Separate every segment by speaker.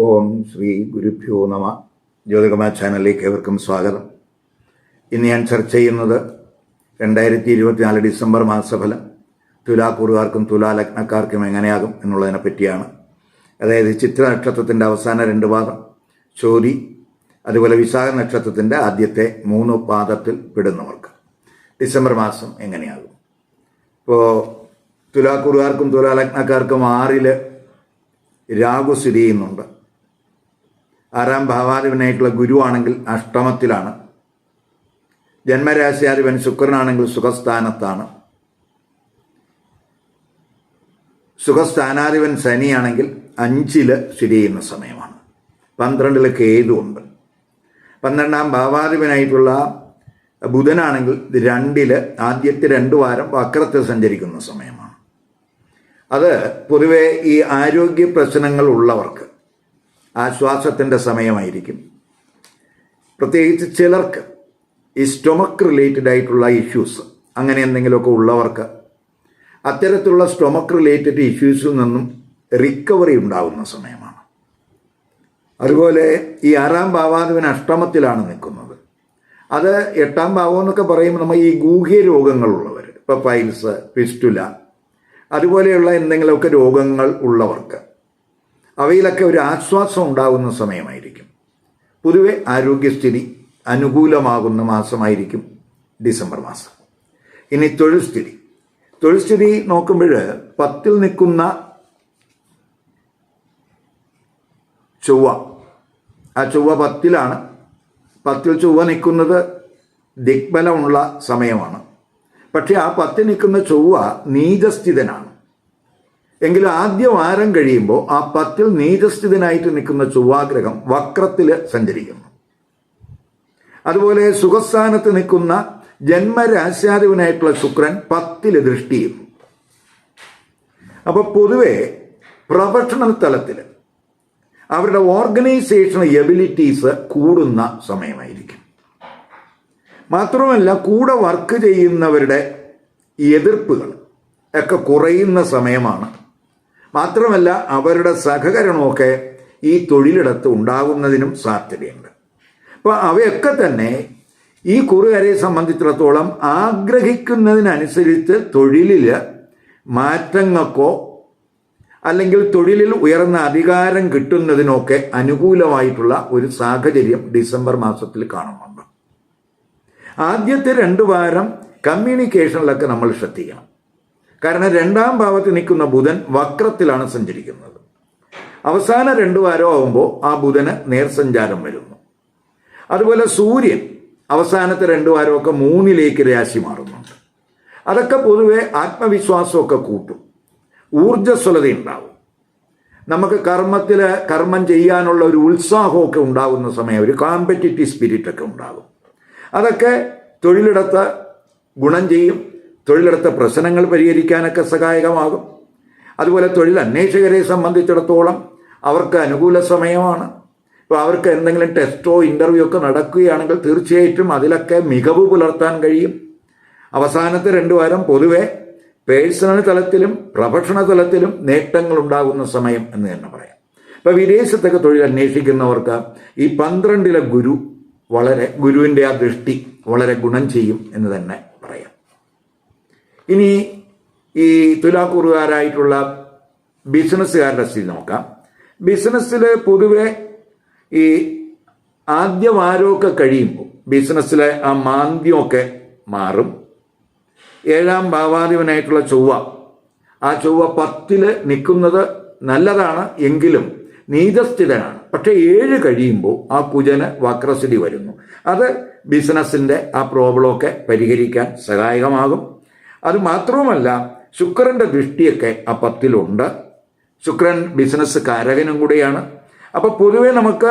Speaker 1: ഓം ശ്രീ ഗുരുഭ്യോ നമ. ജ്യോതികമ ചാനലിലേക്ക് ഏവർക്കും സ്വാഗതം. ഇന്ന് ഞാൻ ചർച്ച ചെയ്യുന്നത് രണ്ടായിരത്തി ഇരുപത്തിനാല് ഡിസംബർ മാസഫലം. തുലാക്കൂറുകാർക്കും തുലാലഗ്നക്കാർക്കും എങ്ങനെയാകും എന്നുള്ളതിനെ പറ്റിയാണ്. അതായത് ചിത്ര നക്ഷത്രത്തിന്റെ അവസാന രണ്ട് പാദം ചോതി അതുപോലെ വിശാഖ നക്ഷത്രത്തിന്റെ ആദ്യത്തെ മൂന്ന് പാദത്തിൽ പെടുന്നവർക്ക്. ഡിസംബർ മാസം എങ്ങനെയാകും? ഇപ്പോൾ തുലാക്കൂറുകാർക്കും തുലാലഗ്നക്കാർക്കും ആറിൽ രാഹു സ്ഥിതി ചെയ്യുന്നുണ്ട്. ആറാം ഭാവാധിപനായിട്ടുള്ള ഗുരുവാണെങ്കിൽ അഷ്ടമത്തിലാണ്. ജന്മരാശിയാധിപൻ ശുക്രനാണെങ്കിൽ സുഖസ്ഥാനത്താണ്. സുഖസ്ഥാനാധിപൻ ശനിയാണെങ്കിൽ അഞ്ചിൽ സ്ഥിതി ചെയ്യുന്ന സമയമാണ്. പന്ത്രണ്ടിൽ കേതുണ്ട് പന്ത്രണ്ടാം ഭാവാധിപനായിട്ടുള്ള ബുധനാണെങ്കിൽ രണ്ടിൽ ആദ്യത്തെ രണ്ട് വാരം വക്രത്തിൽ സഞ്ചരിക്കുന്ന സമയമാണ്. അത് പൊതുവെ ഈ ആരോഗ്യ പ്രശ്നങ്ങൾ ഉള്ളവർക്ക് ആശ്വാസത്തിന്റെ സമയമായിരിക്കും. പ്രത്യേകിച്ച് ചിലർക്ക് ഈ സ്റ്റൊമക്ക് റിലേറ്റഡ് ആയിട്ടുള്ള ഇഷ്യൂസ് അങ്ങനെ എന്തെങ്കിലുമൊക്കെ ഉള്ളവർക്ക് അത്തരത്തിലുള്ള സ്റ്റൊമക്ക് റിലേറ്റഡ് ഇഷ്യൂസിൽ നിന്നും റിക്കവറി ഉണ്ടാകുന്ന സമയമാണ്. അതുപോലെ ഈ ആറാം ഭാവാധിപൻ അഷ്ടമത്തിലാണ് നിൽക്കുന്നത്. അത് എട്ടാം ഭാവം എന്നൊക്കെ പറയുമ്പോൾ നമ്മൾ ഈ ഗൂഹ്യ രോഗങ്ങളുള്ളവർ ഇപ്പോൾ പൈൽസ് പിസ്റ്റുല അതുപോലെയുള്ള എന്തെങ്കിലുമൊക്കെ രോഗങ്ങൾ ഉള്ളവർക്ക് അവയിലൊക്കെ ഒരു ആശ്വാസം ഉണ്ടാകുന്ന സമയമായിരിക്കും. പൊതുവെ ആരോഗ്യസ്ഥിതി അനുകൂലമാകുന്ന മാസമായിരിക്കും ഡിസംബർ മാസം. ഇനി തൊഴിൽ സ്ഥിതി തൊഴിൽ സ്ഥിതി നോക്കുമ്പോൾ പത്തിൽ നിൽക്കുന്ന ചൊവ്വ. ആ ചൊവ്വ പത്തിലാണ്. പത്തിൽ ചൊവ്വ നിൽക്കുന്നത് ദിഗ്ബലമുള്ള സമയമാണ്. പക്ഷേ ആ പത്തിൽ നിൽക്കുന്ന ചൊവ്വ നീചസ്ഥിതനാണ്. എങ്കിലും ആദ്യ വാരം കഴിയുമ്പോൾ ആ പത്തിൽ നീചസ്ഥിതനായിട്ട് നിൽക്കുന്ന ചൊവ്വാഗ്രഹം വക്രത്തിൽ സഞ്ചരിക്കുന്നു. അതുപോലെ സുഖസ്ഥാനത്ത് നിൽക്കുന്ന ജന്മരാശ്യാധിപനായിട്ടുള്ള ശുക്രൻ പത്തിൽ ദൃഷ്ടി ചെയ്യുന്നു. അപ്പൊ പൊതുവെ പ്രൊഫഷണൽ തലത്തിൽ അവരുടെ ഓർഗനൈസേഷൻ എബിലിറ്റീസ് കൂടുന്ന സമയമായിരിക്കും. മാത്രമല്ല കൂടെ വർക്ക് ചെയ്യുന്നവരുടെ എതിർപ്പുകൾ ഒക്കെ കുറയുന്ന സമയമാണ് മാത്രമല്ല അവരുടെ സഹകരണമൊക്കെ ഈ തൊഴിലിടത്ത് ഉണ്ടാകുന്നതിനും സാധ്യതയുണ്ട്. അപ്പോൾ അവയൊക്കെ തന്നെ ഈ കുറുകാരെ സംബന്ധിച്ചിടത്തോളം ആഗ്രഹിക്കുന്നതിനനുസരിച്ച് തൊഴിലിൽ മാറ്റങ്ങൾക്കോ അല്ലെങ്കിൽ തൊഴിലിൽ ഉയർന്ന അധികാരം കിട്ടുന്നതിനൊക്കെ അനുകൂലമായിട്ടുള്ള ഒരു സാഹചര്യം ഡിസംബർ മാസത്തിൽ കാണുന്നുണ്ട്. ആദ്യത്തെ രണ്ട് വാരം കമ്മ്യൂണിക്കേഷനിലൊക്കെ നമ്മൾ ശ്രദ്ധിക്കണം. കാരണം രണ്ടാം ഭാവത്തിൽ നിൽക്കുന്ന ബുധൻ വക്രത്തിലാണ് സഞ്ചരിക്കുന്നത്. അവസാന രണ്ടു വാരം ആവുമ്പോൾ ആ ബുധന് നേർസഞ്ചാരം വരുന്നു. അതുപോലെ സൂര്യൻ അവസാനത്തെ രണ്ടു വാരമൊക്കെ മൂന്നിലേക്ക് രാശി മാറുന്നുണ്ട്. അതൊക്കെ പൊതുവെ ആത്മവിശ്വാസമൊക്കെ കൂട്ടും. ഊർജസ്വലത ഉണ്ടാവും. നമുക്ക് കർമ്മത്തിൽ കർമ്മം ചെയ്യാനുള്ള ഒരു ഉത്സാഹമൊക്കെ ഉണ്ടാകുന്ന സമയം ഒരു കോമ്പറ്റിറ്റീവ് സ്പിരിറ്റ് ഒക്കെ ഉണ്ടാകും. അതൊക്കെ തൊഴിലിടത്ത് ഗുണം ചെയ്യും. തൊഴിലിടത്തെ പ്രശ്നങ്ങൾ പരിഹരിക്കാനൊക്കെ സഹായകമാകും. അതുപോലെ തൊഴിൽ അന്വേഷകരെ സംബന്ധിച്ചിടത്തോളം അവർക്ക് അനുകൂല സമയമാണ്. ഇപ്പോൾ അവർക്ക് എന്തെങ്കിലും ടെസ്റ്റോ ഇന്റർവ്യൂ ഒക്കെ നടക്കുകയാണെങ്കിൽ തീർച്ചയായിട്ടും അതിലൊക്കെ മികവ് പുലർത്താൻ കഴിയും. അവസാനത്തെ രണ്ടു വാരം പൊതുവെ പേഴ്സണൽ തലത്തിലും പ്രൊഫഷണൽ തലത്തിലും നേട്ടങ്ങൾ ഉണ്ടാകുന്ന സമയം എന്ന് തന്നെ പറയാം. ഇപ്പോൾ വിദേശത്തൊക്കെ തൊഴിൽ അന്വേഷിക്കുന്നവർക്ക് ഈ പന്ത്രണ്ടിലെ ഗുരു വളരെ ഗുരുവിന്റെ ആ ദൃഷ്ടി വളരെ ഗുണം ചെയ്യും എന്ന് തന്നെ ഇനി ഈ തുലാക്കൂറുകാരായിട്ടുള്ള ബിസിനസ്സുകാരുടെ സ്ഥിതി നോക്കാം. ബിസിനസ്സിൽ പൊതുവെ ഈ ആദ്യ വാരമൊക്കെ കഴിയുമ്പോൾ ബിസിനസ്സിലെ ആ മാന്ദ്യമൊക്കെ മാറും. ഏഴാം ഭാവാധിപനായിട്ടുള്ള ചൊവ്വ ആ ചൊവ്വ പത്തിൽ നിൽക്കുന്നത് നല്ലതാണ് എങ്കിലും നീതസ്ഥിതനാണ്. പക്ഷെ ഏഴ് കഴിയുമ്പോൾ ആ കുജന് വക്രസ്ഥിതി വരുന്നു. അത് ബിസിനസ്സിന്റെ ആ പ്രോബ്ലമൊക്കെ പരിഹരിക്കാൻ സഹായകമാകും. അത് മാത്രവുമല്ല ശുക്രന്റെ ദൃഷ്ടിയൊക്കെ ആ പത്തിലുണ്ട് ശുക്രൻ ബിസിനസ് കാരകനും കൂടിയാണ്. അപ്പോൾ പൊതുവേ നമുക്ക്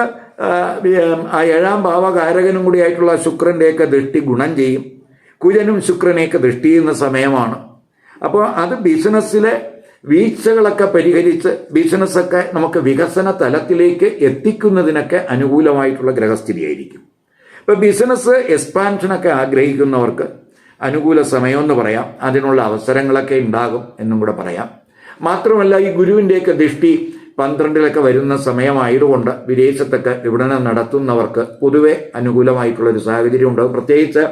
Speaker 1: ആ ഏഴാം ഭാവ കാരകനും കൂടിയായിട്ടുള്ള ശുക്രന്റെയൊക്കെ ദൃഷ്ടി ഗുണം ചെയ്യും. കുജനും ശുക്രനെയൊക്കെ ദൃഷ്ടി ചെയ്യുന്ന സമയമാണ്. അപ്പോൾ അത് ബിസിനസ്സിലെ വീഴ്ചകളൊക്കെ പരിഹരിച്ച് ബിസിനസ്സൊക്കെ നമുക്ക് വികസന തലത്തിലേക്ക് എത്തിക്കുന്നതിനൊക്കെ അനുകൂലമായിട്ടുള്ള ഗ്രഹസ്ഥിതിയായിരിക്കും. ഇപ്പോൾ ബിസിനസ് എക്സ്പാൻഷനൊക്കെ ആഗ്രഹിക്കുന്നവർക്ക് അനുകൂല സമയമെന്ന് പറയാം. അതിനുള്ള അവസരങ്ങളൊക്കെ ഉണ്ടാകും എന്നും കൂടെ പറയാം. മാത്രമല്ല ഈ ഗുരുവിന്റെയൊക്കെ ദൃഷ്ടി പന്ത്രണ്ടിലൊക്കെ വരുന്ന സമയമായതുകൊണ്ട് വിദേശത്തൊക്കെ വിപണനം നടത്തുന്നവർക്ക് പൊതുവെ അനുകൂലമായിട്ടുള്ളൊരു സാഹചര്യം ഉണ്ടാകും പ്രത്യേകിച്ച്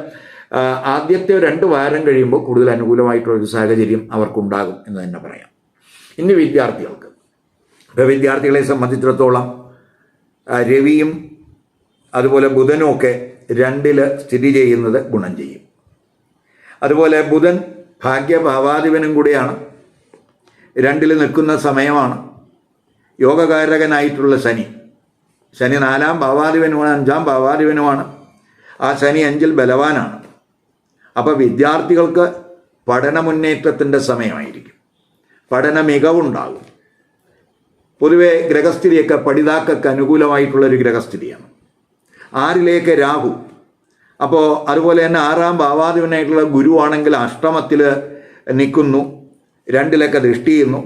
Speaker 1: ആദ്യത്തെ രണ്ട് വാരം കഴിയുമ്പോൾ കൂടുതൽ അനുകൂലമായിട്ടുള്ളൊരു സാഹചര്യം അവർക്കുണ്ടാകും എന്ന് തന്നെ പറയാം. ഇനി വിദ്യാർത്ഥികൾക്ക് ഇപ്പോൾ വിദ്യാർത്ഥികളെ സംബന്ധിച്ചിടത്തോളം രവിയും അതുപോലെ ബുധനും ഒക്കെ രണ്ടിൽ സ്ഥിതി ചെയ്യുന്നത് ഗുണം ചെയ്യും. അതുപോലെ ബുധൻ ഭാഗ്യഭാവാധിപനും കൂടിയാണ്. രണ്ടിൽ നിൽക്കുന്ന സമയമാണ്. യോഗകാരകനായിട്ടുള്ള ശനി. ശനി നാലാം ഭാവാധിപനുമാണ് അഞ്ചാം ഭാവാധിപനുമാണ്. ആ ശനി അഞ്ചിൽ ബലവാനാണ്. അപ്പോൾ വിദ്യാർത്ഥികൾക്ക് പഠന മുന്നേറ്റത്തിന്റെ സമയമായിരിക്കും. പഠന മികവുണ്ടാകും പൊതുവെ ഗ്രഹസ്ഥിതിയൊക്കെ പഠിതാക്കൾക്ക് അനുകൂലമായിട്ടുള്ളൊരു ഗ്രഹസ്ഥിതിയാണ്. ആറിലേക്ക് രാഹു അപ്പോൾ അതുപോലെ തന്നെ ആറാം ഭാവാധിപനായിട്ടുള്ള ഗുരുവാണെങ്കിൽ അഷ്ടമത്തിൽ നിൽക്കുന്നു രണ്ടിലൊക്കെ ദൃഷ്ടി ചെയ്യുന്നു.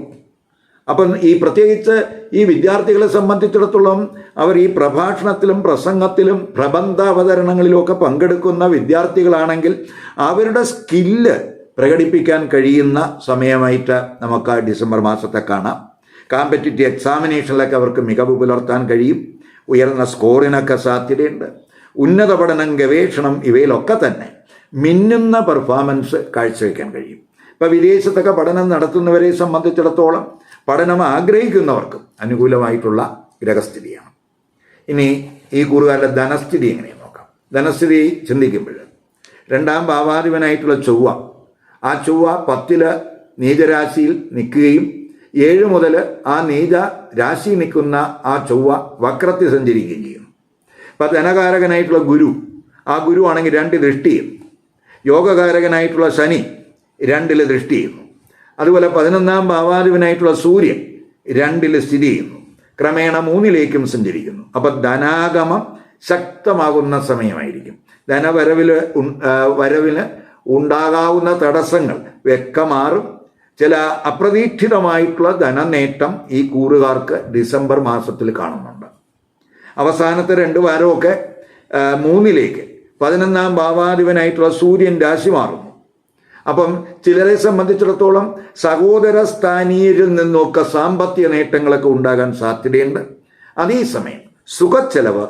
Speaker 1: അപ്പം ഈ പ്രത്യേകിച്ച് ഈ വിദ്യാർത്ഥികളെ സംബന്ധിച്ചിടത്തോളം അവർ ഈ പ്രഭാഷണത്തിലും പ്രസംഗത്തിലും പ്രബന്ധ അവതരണങ്ങളിലുമൊക്കെ പങ്കെടുക്കുന്ന വിദ്യാർത്ഥികളാണെങ്കിൽ അവരുടെ സ്കില്ല് പ്രകടിപ്പിക്കാൻ കഴിയുന്ന സമയമായിട്ട് നമുക്ക് ഡിസംബർ മാസത്തെ കാണാം. കാമ്പറ്റിറ്റീവ് എക്സാമിനേഷനിലൊക്കെ അവർക്ക് മികവ് പുലർത്താൻ കഴിയും. ഉയർന്ന സ്കോറിനൊക്കെ സാധ്യതയുണ്ട്. ഉന്നത പഠനം ഗവേഷണം ഇവയിലൊക്കെ തന്നെ മിന്നുന്ന പെർഫോമൻസ് കാഴ്ചവെക്കാൻ കഴിയും. ഇപ്പോൾ വിദേശത്തൊക്കെ പഠനം നടത്തുന്നവരെ സംബന്ധിച്ചിടത്തോളം പഠനം ആഗ്രഹിക്കുന്നവർക്കും അനുകൂലമായിട്ടുള്ള ഗ്രഹസ്ഥിതിയാണ്. ഇനി ഈ കൂറുകാരുടെ ധനസ്ഥിതി എങ്ങനെയാണ് നോക്കാം? ധനസ്ഥിതി ചിന്തിക്കുമ്പോൾ രണ്ടാം ഭാവാധിപനായിട്ടുള്ള ചൊവ്വ ആ ചൊവ്വ പത്തിൽ നീചരാശിയിൽ നിൽക്കുകയും ഏഴ് മുതൽ ആ നീച രാശി നിൽക്കുന്ന ആ ചൊവ്വ വക്രത്തിൽ സഞ്ചരിക്കുകയും ചെയ്യുന്നു അപ്പം ധനകാരകനായിട്ടുള്ള ഗുരു ആ ഗുരു ആണെങ്കിൽ രണ്ട് ദൃഷ്ടി ചെയ്യുന്നു. യോഗകാരകനായിട്ടുള്ള ശനി രണ്ടിൽ ദൃഷ്ടി ചെയ്യുന്നു. അതുപോലെ പതിനൊന്നാം ഭാവാധിപനായിട്ടുള്ള സൂര്യൻ രണ്ടിൽ സ്ഥിതി ചെയ്യുന്നു. ക്രമേണ മൂന്നിലേക്കും സഞ്ചരിക്കുന്നു. അപ്പം ധനാഗമം ശക്തമാകുന്ന സമയമായിരിക്കും. ധനവരവിൽ വരവിന് ഉണ്ടാകാവുന്ന തടസ്സങ്ങൾ വ്യക്തമാറും. ചില അപ്രതീക്ഷിതമായിട്ടുള്ള ധനനേട്ടം ഈ കൂറുകാർക്ക് ഡിസംബർ മാസത്തിൽ കാണുന്നുണ്ട്. അവസാനത്തെ രണ്ട് വാരമൊക്കെ മൂന്നിലേക്ക്. പതിനൊന്നാം ഭാവാധിപനായിട്ടുള്ള സൂര്യൻ രാശി മാറുന്നു. അപ്പം ചിലരെ സംബന്ധിച്ചിടത്തോളം സഹോദര സ്ഥാനീയരിൽ നിന്നൊക്കെ സാമ്പത്തിക നേട്ടങ്ങളൊക്കെ ഉണ്ടാകാൻ സാധ്യതയുണ്ട്. അതേസമയം സുഖച്ചെലവ്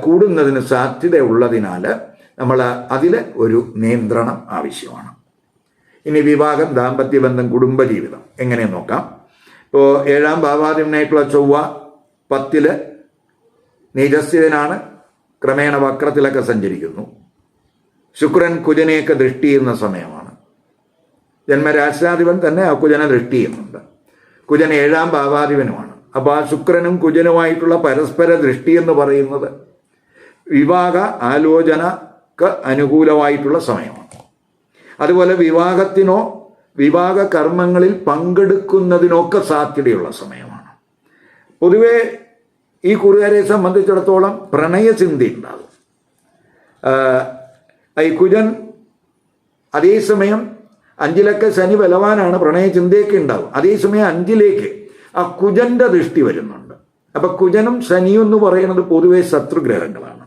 Speaker 1: കൂടുന്നതിന് സാധ്യതയുള്ളതിനാൽ നമ്മൾ അതിൽ ഒരു നിയന്ത്രണം ആവശ്യമാണ്. ഇനി വിവാഹം ദാമ്പത്യ ബന്ധം കുടുംബജീവിതം എങ്ങനെ നോക്കാം? ഇപ്പോൾ ഏഴാം ഭാവാധിപനായിട്ടുള്ള ചൊവ്വ പത്തിൽ നീചസ്ഥിതനാണ്. ക്രമേണ വക്രത്തിലൊക്കെ സഞ്ചരിക്കുന്നു. ശുക്രൻ കുജനെയൊക്കെ ദൃഷ്ടി ചെയ്യുന്ന സമയമാണ്. ജന്മരാശ്രാധിപൻ തന്നെ ആ കുജനെ ദൃഷ്ടി ചെയ്യുന്നുണ്ട്. കുജൻ ഏഴാം ഭാവാധിപനുമാണ്. അപ്പോൾ ആ ശുക്രനും കുജനുമായിട്ടുള്ള പരസ്പര ദൃഷ്ടി എന്ന് പറയുന്നത് വിവാഹ ആലോചനക്ക് അനുകൂലമായിട്ടുള്ള സമയമാണ്. അതുപോലെ വിവാഹത്തിനോ വിവാഹ കർമ്മങ്ങളിൽ പങ്കെടുക്കുന്നതിനൊക്കെ സാധ്യതയുള്ള സമയമാണ്. പൊതുവെ ഈ കുറുകാരെ സംബന്ധിച്ചിടത്തോളം പ്രണയചിന്തി ഉണ്ടാകും. ഈ കുജൻ അതേസമയം അഞ്ചിലൊക്കെ ശനി ബലവാനാണ് പ്രണയചിന്തയൊക്കെ ഉണ്ടാവും അതേസമയം അഞ്ചിലേക്ക് ആ കുജന്റെ ദൃഷ്ടി വരുന്നുണ്ട്. അപ്പൊ കുജനും ശനിയും എന്ന് പറയുന്നത് പൊതുവെ ശത്രുഗ്രഹങ്ങളാണ്.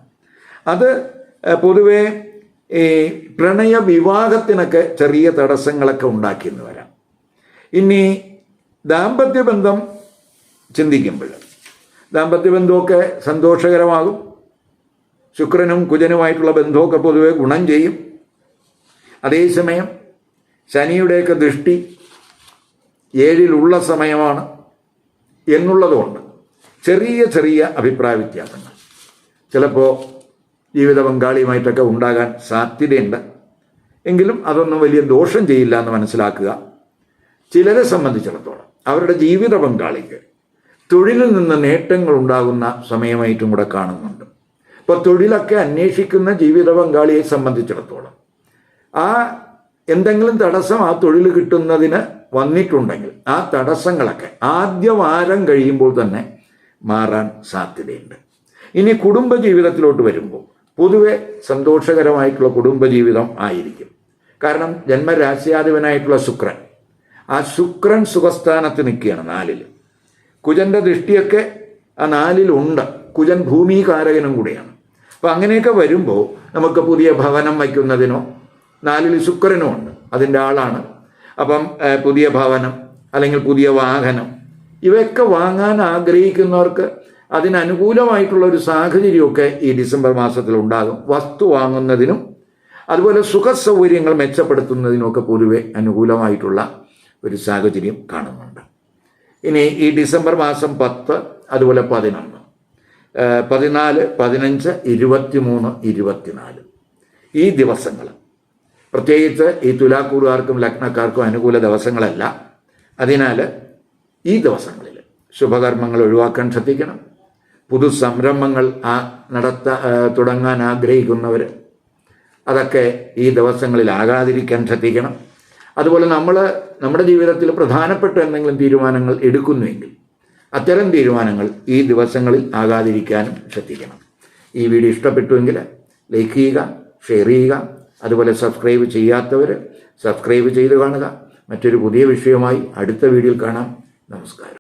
Speaker 1: അത് പൊതുവെ ഈ പ്രണയ വിവാഹത്തിനൊക്കെ ചെറിയ തടസ്സങ്ങളൊക്കെ ഉണ്ടാക്കിയെന്ന് വരാം. ഇനി ദാമ്പത്യ ബന്ധം ചിന്തിക്കുമ്പോൾ ദാമ്പത്യ ബന്ധമൊക്കെ സന്തോഷകരമാകും. ശുക്രനും കുജനുമായിട്ടുള്ള ബന്ധമൊക്കെ പൊതുവെ ഗുണം ചെയ്യും. അതേസമയം ശനിയുടെയൊക്കെ ദൃഷ്ടി ഏഴിലുള്ള സമയമാണ് എന്നുള്ളതുകൊണ്ട് ചെറിയ ചെറിയ അഭിപ്രായ വ്യത്യാസങ്ങൾ. ചിലപ്പോൾ ജീവിത പങ്കാളിയുമായിട്ടൊക്കെ ഉണ്ടാകാൻ സാധ്യതയുണ്ട്. എങ്കിലും അതൊന്നും വലിയ ദോഷം ചെയ്യില്ല എന്ന് മനസ്സിലാക്കുക ചിലരെ സംബന്ധിച്ചിടത്തോളം അവരുടെ ജീവിത പങ്കാളിക്ക് തൊഴിലിൽ നിന്ന് നേട്ടങ്ങൾ ഉണ്ടാകുന്ന സമയമായിട്ടും കൂടെ കാണുന്നുണ്ട്. ഇപ്പോൾ തൊഴിലൊക്കെ അന്വേഷിക്കുന്ന ജീവിത പങ്കാളിയെ സംബന്ധിച്ചിടത്തോളം ആ എന്തെങ്കിലും തടസ്സം ആ തൊഴിൽ കിട്ടുന്നതിന് വന്നിട്ടുണ്ടെങ്കിൽ ആ തടസ്സങ്ങളൊക്കെ ആദ്യ വാരം കഴിയുമ്പോൾ തന്നെ മാറാൻ സാധ്യതയുണ്ട്. ഇനി കുടുംബ ജീവിതത്തിലോട്ട് വരുമ്പോൾ പൊതുവെ സന്തോഷകരമായിട്ടുള്ള കുടുംബജീവിതം ആയിരിക്കും. കാരണം ജന്മരാശ്യാധിപനായിട്ടുള്ള ശുക്രൻ. ആ ശുക്രൻ സുഖസ്ഥാനത്ത് നിൽക്കുകയാണ് നാലിൽ കുജന്റെ ദൃഷ്ടിയൊക്കെ ആ നാലിലുണ്ട്. കുജൻ ഭൂമികാരകനും കൂടിയാണ്. അപ്പം അങ്ങനെയൊക്കെ വരുമ്പോൾ നമുക്ക് പുതിയ ഭവനം വയ്ക്കുന്നതിനോ നാലിൽ ശുക്രനും ഉണ്ട് അതിന്റെ ആളാണ്. അപ്പം പുതിയ ഭവനം അല്ലെങ്കിൽ പുതിയ വാഹനം ഇവയൊക്കെ വാങ്ങാൻ ആഗ്രഹിക്കുന്നവർക്ക് അതിനനുകൂലമായിട്ടുള്ള ഒരു സാഹചര്യമൊക്കെ ഈ ഡിസംബർ മാസത്തിൽ ഉണ്ടാകും. വസ്തു വാങ്ങുന്നതിനും അതുപോലെ സുഖ സൗകര്യങ്ങൾ മെച്ചപ്പെടുത്തുന്നതിനുമൊക്കെ പൊതുവെ അനുകൂലമായിട്ടുള്ള ഒരു സാഹചര്യം കാണുന്നുണ്ട്. ഇനി ഈ ഡിസംബർ മാസം പത്ത് അതുപോലെ പതിനൊന്ന്. പതിനാല് പതിനഞ്ച് ഇരുപത്തിമൂന്ന് ഇരുപത്തിനാല്. ഈ ദിവസങ്ങൾ പ്രത്യേകിച്ച് ഈ തുലാക്കൂറുകാർക്കും ലഗ്നക്കാർക്കും അനുകൂല ദിവസങ്ങളല്ല. അതിനാൽ ഈ ദിവസങ്ങളിൽ ശുഭകർമ്മങ്ങൾ ഒഴിവാക്കാൻ ശ്രദ്ധിക്കണം. പുതു സംരംഭങ്ങൾ ആ നടത്ത തുടങ്ങാൻ ആഗ്രഹിക്കുന്നവർ അതൊക്കെ ഈ ദിവസങ്ങളിൽ ആകാതിരിക്കാൻ ശ്രദ്ധിക്കണം. അതുപോലെ നമ്മൾ നമ്മുടെ ജീവിതത്തിൽ പ്രധാനപ്പെട്ട എന്തെങ്കിലും തീരുമാനങ്ങൾ എടുക്കുന്നുവെങ്കിൽ അത്തരം തീരുമാനങ്ങൾ ഈ ദിവസങ്ങളിൽ ആകാതിരിക്കാനും ശ്രദ്ധിക്കണം. ഈ വീഡിയോ ഇഷ്ടപ്പെട്ടുവെങ്കിൽ ലൈക്ക് ചെയ്യുക ഷെയർ ചെയ്യുക അതുപോലെ സബ്സ്ക്രൈബ് ചെയ്യാത്തവർ സബ്സ്ക്രൈബ് ചെയ്ത് കാണുക. മറ്റൊരു പുതിയ വിഷയവുമായി അടുത്ത വീഡിയോയിൽ കാണാം. നമസ്കാരം.